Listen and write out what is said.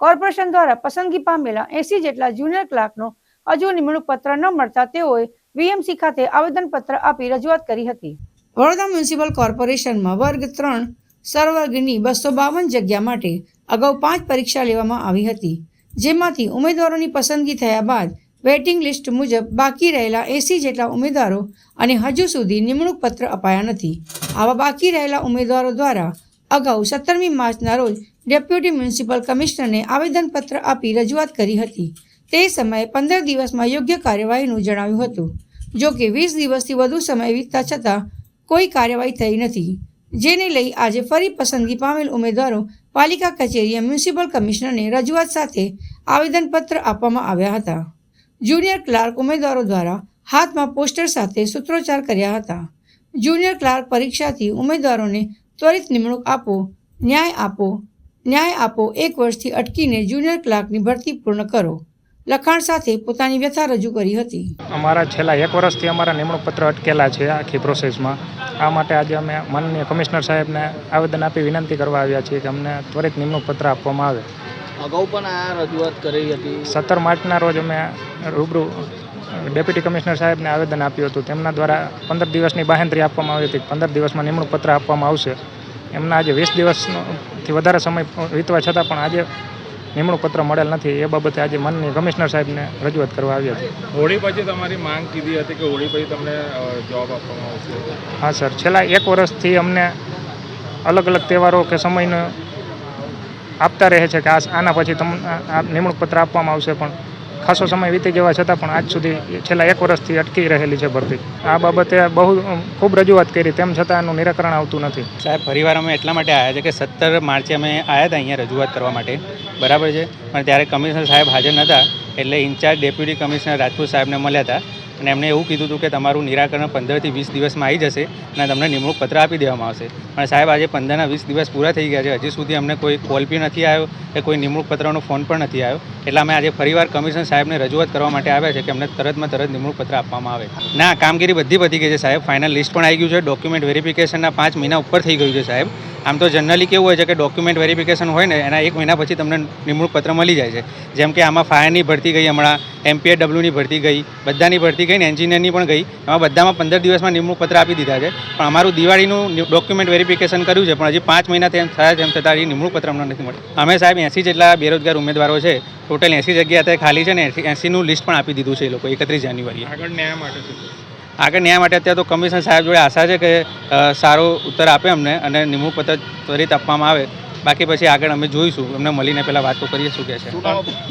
Corporation દ્વારા પસંદગી પામેલા એસી જેટલા જુનિયર ક્લાર્કનો હજુ નિમણૂક પત્ર ન મળતા તેઓએ વીએમસી ખાતે આવેદનપત્ર આપી રજૂઆત કરી હતી. વડોદરા મ્યુનિસિપલ કોર્પોરેશનમાં વર્ગ ત્રણ સરવર્ગની બસો બાવન જગ્યા માટે અગાઉ પાંચ પરીક્ષા લેવામાં આવી હતી, જેમાંથી ઉમેદવારોની પસંદગી થયા બાદ વેઇટિંગ લિસ્ટ મુજબ બાકી રહેલા એસી જેટલા ઉમેદવારો અને હજુ સુધી નિમણૂક પત્ર અપાયા નથી. આવા બાકી રહેલા ઉમેદવારો દ્વારા અગાઉ સત્તરમી માર્ચના રોજ ડેપ્યુટી મ્યુનિસિપલ કમિશનરને આવેદનપત્ર આપી રજૂઆત કરી હતી. તે સમયે પંદર દિવસમાં યોગ્ય કાર્યવાહીનું જણાવ્યું હતું. જો કે વીસ દિવસથી વધુ સમય વીતતા છતાં કોઈ કાર્યવાહી થઈ નથી. જેને લઈ આજે ફરી પસંદગી પામેલ ઉમેદવારો પાલિકા કચેરીએ મ્યુનિસિપલ કમિશનરને રજૂઆત સાથે આવેદનપત્ર આપવામાં આવ્યા હતા. જુનિયર ક્લાર્ક ઉમેદવારો દ્વારા હાથમાં પોસ્ટર સાથે સૂત્રોચ્ચાર કર્યા હતા. જુનિયર ક્લાર્ક પરીક્ષાથી ઉમેદવારોને ત્વરિત નિમણૂક આપો, ન્યાય આપો ન્યાય આપો એક વર્ષથી અટકીને જુનિયર ક્લાર્કની ભરતી પૂર્ણ કરો. લખાણ સાથે પોતાની વ્યથા રજૂ કરી હતી. અમારા છેલ્લા એક વર્ષથી અમારા નિમણૂક પત્ર અટકેલા છે આખી પ્રોસેસમાં આ માટે આજે અમે માનનીય કમિશનર સાહેબને આવેદન આપી વિનંતી કરવા આવ્યા છીએ કે અમને ત્વરિત નિમણૂક પત્ર આપવામાં આવે. અગાઉ પણ આ રજૂઆત કરી હતી. સત્તર માર્ચના રોજ અમે રૂબરૂ ડેપ્યુટી કમિશનર સાહેબને આવેદન આપ્યું હતું. તેમના દ્વારા પંદર દિવસની બાહેંધરી આપવામાં આવી હતી પંદર દિવસમાં નિમણૂક પત્ર આપવામાં આવશે. એમના આજે વીસ દિવસથી વધારે સમય વીતવા છતાં પણ આજે નિમણૂક પત્ર મળેલ નથી. એ બાબતે આજે માનની કમિશનર સાહેબને રજૂઆત કરવા આવ્યા હતી હોળી પછી તમારી માંગ કીધી હતી કે હોળી પછી તમને જોબ આપવામાં આવશે? હા સર. છેલ્લા એક વર્ષથી અમને અલગ અલગ તહેવારો કે સમયનો આપતા રહે છે કે આ આના પછી તમને નિમણૂક પત્ર આપવામાં આવશે પણ ખાસો સમય વીતી જવા છતાં પણ આજ સુધી છેલ્લા એક વર્ષથી અટકી રહેલી છે ભરતી. આ બાબતે બહુ ખૂબ રજૂઆત કરી, તેમ છતાં એનું નિરાકરણ આવતું નથી. સાહેબ ફરીવાર અમે એટલા માટે આવ્યા છે કે સત્તર માર્ચે અમે આવ્યા હતા અહીંયા રજૂઆત કરવા માટે. બરાબર છે? પણ ત્યારે કમિશનર સાહેબ હાજર નહોતા એટલે ઇન્ચાર્જ ડેપ્યુટી કમિશનર રાજપૂત સાહેબને મળ્યા હતા. અને એમણે એવું કીધું હતું કે તમારું નિરાકરણ પંદરથી વીસ દિવસમાં આવી જશે અને તમને નિમણૂક પત્ર આપી દેવામાં આવશે. પણ સાહેબ, આજે પંદરના વીસ દિવસ પૂરા થઈ ગયા છે. હજી સુધી અમને કોઈ કોલ બી નથી આવ્યો કે કોઈ નિમણૂક પત્રનો ફોન પણ નથી આવ્યો. એટલે અમે આજે ફરીવાર કમિશનર સાહેબને રજૂઆત કરવા માટે આવ્યા છે કે અમને તરતમાં તરત નિમણૂક પત્ર આપવામાં આવે. ના, કામગીરી બધી બધી ગઈ છે સાહેબ. ફાઇનલ લિસ્ટ પણ આવી ગયું છે. ડોક્યુમેન્ટ વેરિફિકેશનના પાંચ મહિના ઉપર થઈ ગયું છે સાહેબ. આમ તો જનરલી કેવું હોય છે કે ડોક્યુમેન્ટ વેરિફિકેશન હોય ને, એના એક મહિના પછી તમને નિમણૂક પત્ર મળી જાય છે. જેમ કે આમાં ફાયરની ભરતી ગઈ હમણાં એમપીએડબ્લ્યુની ભરતી ગઈ, બધાની ભરતી ગઈ ને એન્જિનિયરની પણ ગઈ. એમાં બધામાં પંદર દિવસમાં નિમણૂક પત્ર આપી દીધા છે. પણ અમારું દિવાળીનું ડોક્યુમેન્ટ વેરિફિકેશન કર્યું છે, પણ હજી પાંચ મહિના તેમ થયા તેમ છતાં એ નિમણૂક પત્ર અમને નથી મળ્યું. અમે સાહેબ એંસી જેટલા બેરોજગાર ઉમેદવારો છે ટોટલ એંસી જગ્યા ખાલી છે ને એંસીનું લિસ્ટ પણ આપી દીધું છે એ લોકો એકત્રીસ જાન્યુઆરીએ. આગળ ન્યાય માટે આગળ ન્યાય માટે અત્યારે તો કમિશનર સાહેબ જોડે આશા છે કે સારો ઉત્તર આપે અમને અને નિમણૂક પત્ર ત્વરિત આપવામાં આવે. બાકી પછી આગળ અમે જોઈશું. અમને મળીને પહેલાં વાત કરીએ શું કહે છે.